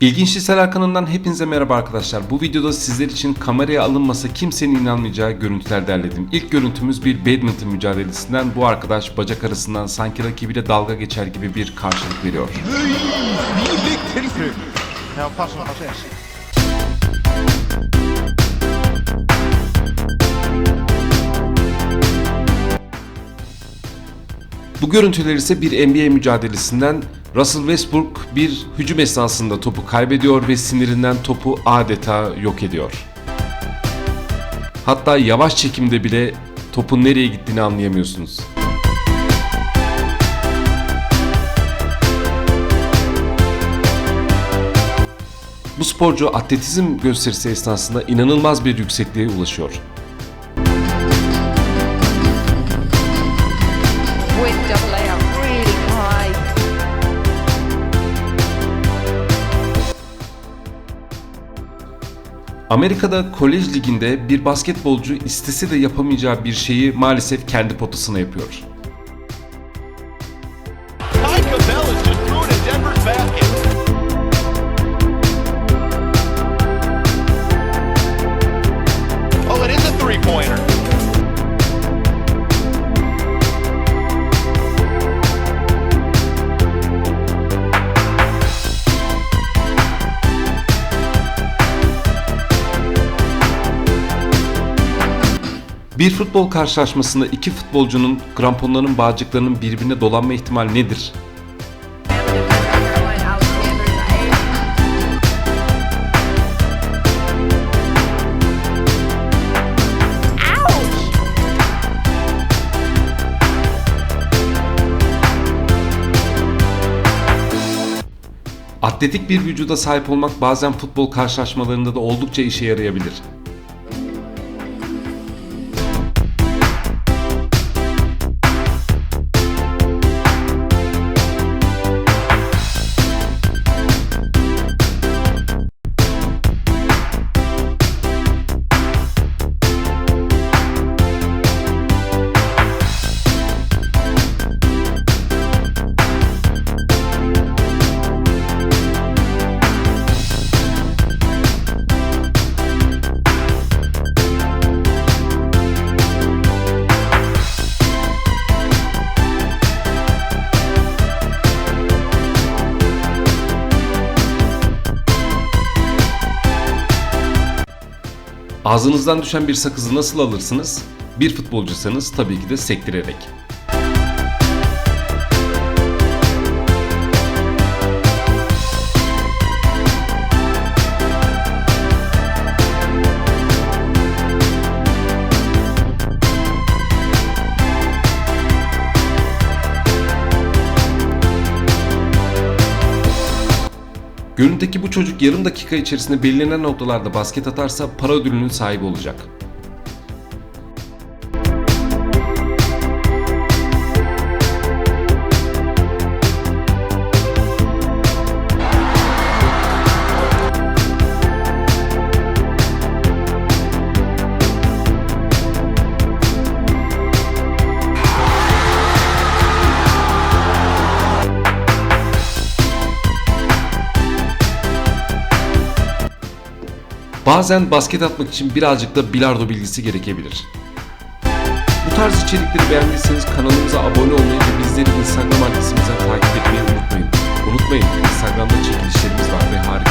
İlginç Listeler kanalından hepinize merhaba arkadaşlar. Bu videoda sizler için kameraya alınmasa kimsenin inanmayacağı görüntüler derledim. İlk görüntümüz bir badminton mücadelesinden. Bu arkadaş bacak arasından sanki rakibiyle dalga geçer gibi bir karşılık veriyor. Bu görüntüler ise bir NBA mücadelesinden Russell Westbrook bir hücum esnasında topu kaybediyor ve sinirinden topu adeta yok ediyor. Hatta yavaş çekimde bile topun nereye gittiğini anlayamıyorsunuz. Bu sporcu atletizm gösterisi esnasında inanılmaz bir yüksekliğe ulaşıyor. Amerika'da kolej liginde bir basketbolcu istese de yapamayacağı bir şeyi maalesef kendi potasına yapıyor. Bir futbol karşılaşmasında iki futbolcunun kramponlarının bağcıklarının birbirine dolanma ihtimali nedir? Atletik bir vücuda sahip olmak bazen futbol karşılaşmalarında da oldukça işe yarayabilir. Ağzınızdan düşen bir sakızı nasıl alırsınız? Bir futbolcusanız tabii ki de sektirerek. Görüntüdeki bu çocuk yarım dakika içerisinde belirlenen noktalarda basket atarsa para ödülünün sahibi olacak. Bazen basket atmak için birazcık da bilardo bilgisi gerekebilir. Bu tarz içerikleri beğendiyseniz kanalımıza abone olmayı ve bizleri Instagram adresimizden takip etmeyi unutmayın. Unutmayın Instagram'da çekilişlerimiz var ve harika